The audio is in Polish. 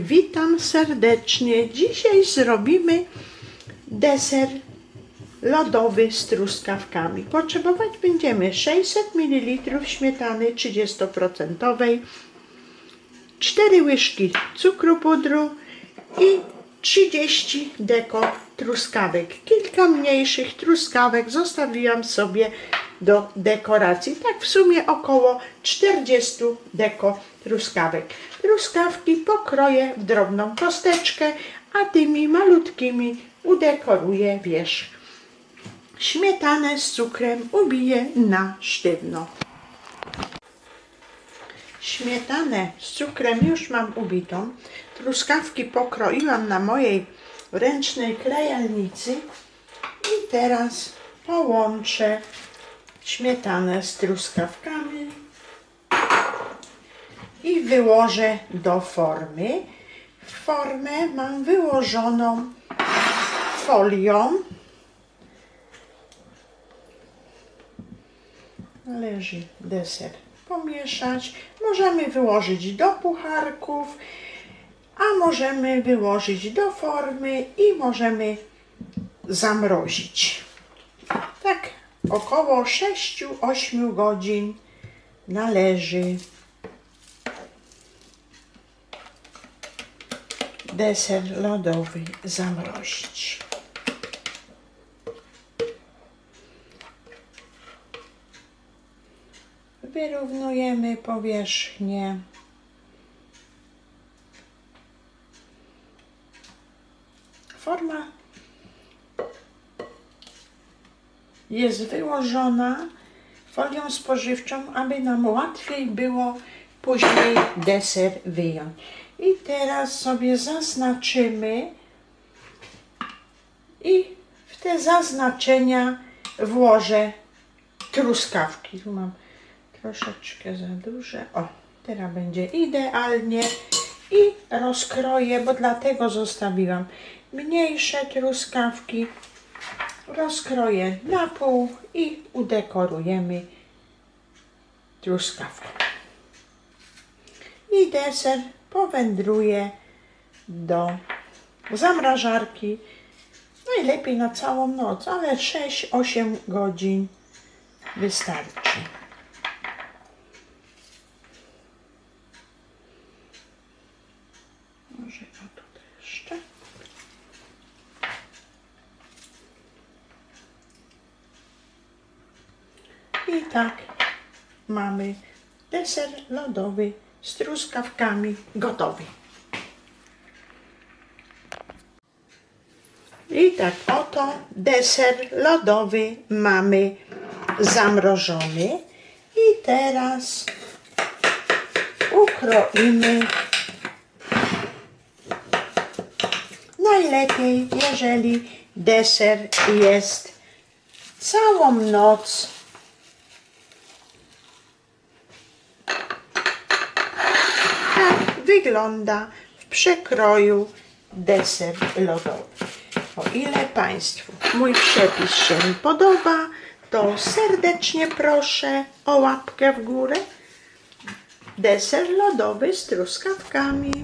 Witam serdecznie. Dzisiaj zrobimy deser lodowy z truskawkami. Potrzebować będziemy 600 ml śmietany 30%, 4 łyżki cukru pudru i 30 deko truskawek. Kilka mniejszych truskawek zostawiłam sobie do dekoracji. Tak w sumie około 40 deko truskawek. Truskawki pokroję w drobną kosteczkę, a tymi malutkimi udekoruję wierzch. Śmietanę z cukrem ubiję na sztywno. Śmietanę z cukrem już mam ubitą. Truskawki pokroiłam na mojej ręcznej klejalnicy i teraz połączę śmietanę z truskawkami i wyłożę do formy. Formę mam wyłożoną folią. Należy deser pomieszać. Możemy wyłożyć do pucharków, a możemy wyłożyć do formy i możemy zamrozić. Około 6-8 godzin należy deser lodowy zamrozić. Wyrównujemy powierzchnię. Forma jest wyłożona folią spożywczą, aby nam łatwiej było później deser wyjąć. I teraz sobie zaznaczymy i w te zaznaczenia włożę truskawki. Tu mam troszeczkę za duże. O, teraz będzie idealnie. I rozkroję, bo dlatego zostawiłam mniejsze truskawki. Rozkroję na pół i udekorujemy truskawką. I deser powędruje do zamrażarki. Najlepiej na całą noc, ale 6-8 godzin wystarczy. Może o tutaj jeszcze. I tak mamy deser lodowy z truskawkami gotowy. I tak oto deser lodowy mamy zamrożony. I teraz ukroimy najlepiej, jeżeli deser jest całą noc tak wygląda w przekroju deser lodowy. O ile Państwu mój przepis się podoba, to serdecznie proszę o łapkę w górę. Deser lodowy z truskawkami.